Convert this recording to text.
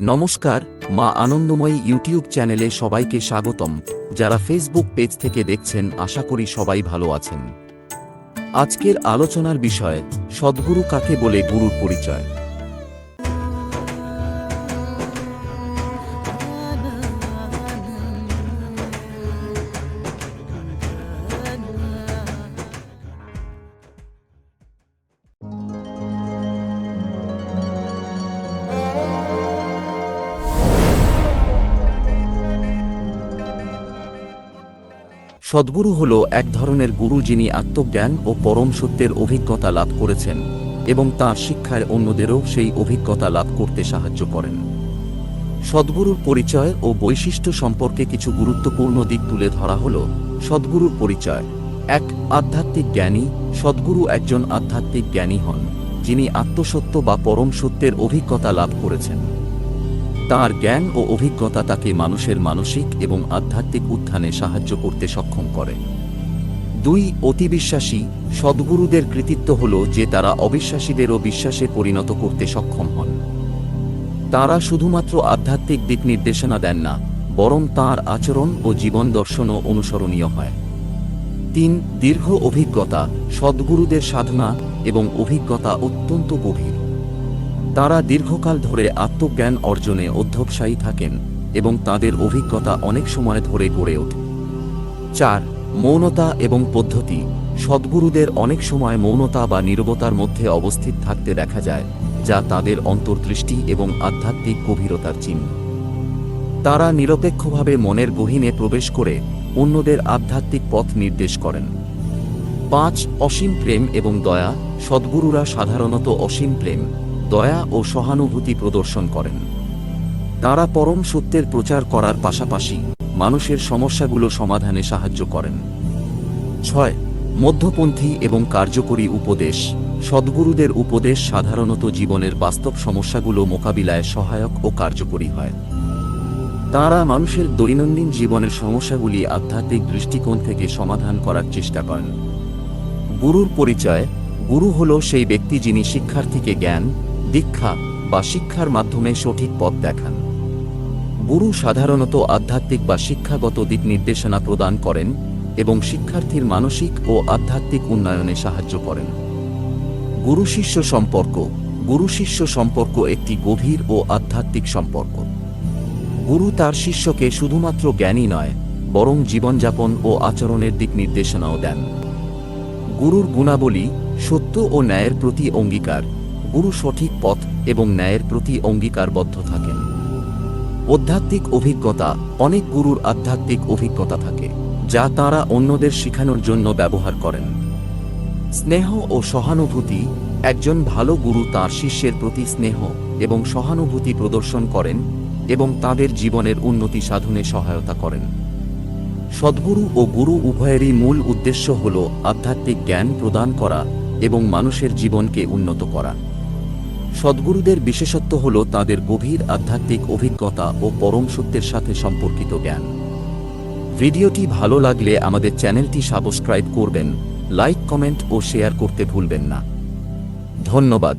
নমস্কার, মা আনন্দময়ী ইউটিউব চ্যানেলে সবাইকে স্বাগতম। যারা ফেসবুক পেজ থেকে দেখছেন, আশা করি সবাই ভালো আছেন। আজকের আলোচনার বিষয়, সদ্গুরু কাকে বলে গুরুর পরিচয়? সদ্গুরু হল এক ধরনের গুরু যিনি আত্মজ্ঞান ও পরম সত্যের অভিজ্ঞতা লাভ করেছেন এবং তার শিক্ষায় অন্যদেরও সেই অভিজ্ঞতা লাভ করতে সাহায্য করেন। সদ্গুরুর পরিচয় ও বৈশিষ্ট্য সম্পর্কে কিছু গুরুত্বপূর্ণ দিক তুলে ধরা হল সদ্গুরুর পরিচয়। এক, আধ্যাত্মিক জ্ঞানী। সদ্গুরু একজন আধ্যাত্মিক জ্ঞানী হন, যিনি আত্মসত্য বা পরম সত্যের অভিজ্ঞতা লাভ করেছেন। তার জ্ঞান ও অভিজ্ঞতা তাকে মানুষের মানসিক এবং আধ্যাত্মিক উত্থানে সাহায্য করতে সক্ষম করে। দুই, অতিবিশ্বাসী, সদ্গুরুদের কৃতিত্ব হল যে তারা অবিশ্বাসীদেরও বিশ্বাসে পরিণত করতে সক্ষম হন। তারা শুধুমাত্র আধ্যাত্মিক দিক নির্দেশনা দেন না, বরং তাঁর আচরণ ও জীবন দর্শনও অনুসরণীয় হয়। তিন, দীর্ঘ অভিজ্ঞতা, সদ্গুরুদের সাধনা এবং অভিজ্ঞতা অত্যন্ত গভীর। তারা দীর্ঘকাল ধরে আত্মজ্ঞান অর্জনে অধ্যবসায়ী থাকেন এবং তাদের অভিজ্ঞতা অনেক সময় ধরে গড়ে ওঠে। চার, মৌনতা এবং পদ্ধতি। সদ্গুরুদের অনেক সময় মৌনতা বা নীরবতার মধ্যে অবস্থিত থাকতে দেখা যায়, যা তাদের অন্তর্দৃষ্টি এবং আধ্যাত্মিক গভীরতার চিহ্ন। তারা নিরপেক্ষভাবে মনের গহীনে প্রবেশ করে অন্যদের আধ্যাত্মিক পথ নির্দেশ করেন। পাঁচ, অসীম প্রেম এবং দয়া। সদ্গুরুরা সাধারণত অসীম প্রেম। দয়া ও সহানুভূতি প্রদর্শন করেন। তারা পরম সত্যের প্রচার করার পাশাপাশি মানুষের সমস্যাগুলো সমাধানে সাহায্য করেন। ছয়, মধ্যপন্থী এবং কার্যকরী উপদেশ। সদ্গুরুদের উপদেশ সাধারণত জীবনের বাস্তব সমস্যাগুলো মোকাবিলায় সহায়ক ও কার্যকরী হয়। তারা মানুষের দৈনন্দিন জীবনের সমস্যাগুলি আধ্যাত্মিক দৃষ্টিকোণ থেকে সমাধান করার চেষ্টা করেন। গুরুর পরিচয়, গুরু হল সেই ব্যক্তি যিনি শিক্ষার্থীকে জ্ঞান দীক্ষা বা শিক্ষার মাধ্যমে সঠিক পথ দেখান। গুরু সাধারণত আধ্যাত্মিক বা শিক্ষাগত দিক নির্দেশনা প্রদান করেন এবং শিক্ষার্থীর মানসিক ও আধ্যাত্মিক উন্নয়নে সাহায্য করেন। গুরু শিষ্য সম্পর্ক। গুরু শিষ্য সম্পর্ক একটি গভীর ও আধ্যাত্মিক সম্পর্ক। গুরু তার শিষ্যকে শুধুমাত্র জ্ঞানী নয়, বরং জীবনযাপন ও আচরণের দিক নির্দেশনাও দেন। গুরুর গুণাবলী সত্য ও ন্যায়ের প্রতি অঙ্গীকার। গুরু সঠিক পথ এবং ন্যায়ের প্রতি অঙ্গীকারবদ্ধ থাকেন। আধ্যাত্মিক অভিজ্ঞতা অনেক গুরুর আধ্যাত্মিক অভিজ্ঞতা থাকে, যা তারা অন্যদের শেখানোর জন্য ব্যবহার করেন। স্নেহ ও সহানুভূতি একজন ভালো গুরু তার শিষ্যের প্রতি স্নেহ এবং সহানুভূতি প্রদর্শন করেন এবং তাদের জীবনের উন্নতি সাধনে সহায়তা করেন। সদ্গুরু ও গুরু উভয়েরই মূল উদ্দেশ্য হল আধ্যাত্মিক জ্ঞান প্রদান করা এবং মানুষের জীবনকে উন্নত করা। সদ্গুরুদের বিশেষত্ব হল তাদের গভীর আধ্যাত্মিক অভিজ্ঞতা ও পরম সত্যের সাথে সম্পর্কিত জ্ঞান। ভিডিওটি ভালো লাগলে আমাদের চ্যানেলটি সাবস্ক্রাইব করবেন, লাইক, কমেন্ট ও শেয়ার করতে ভুলবেন না। ধন্যবাদ।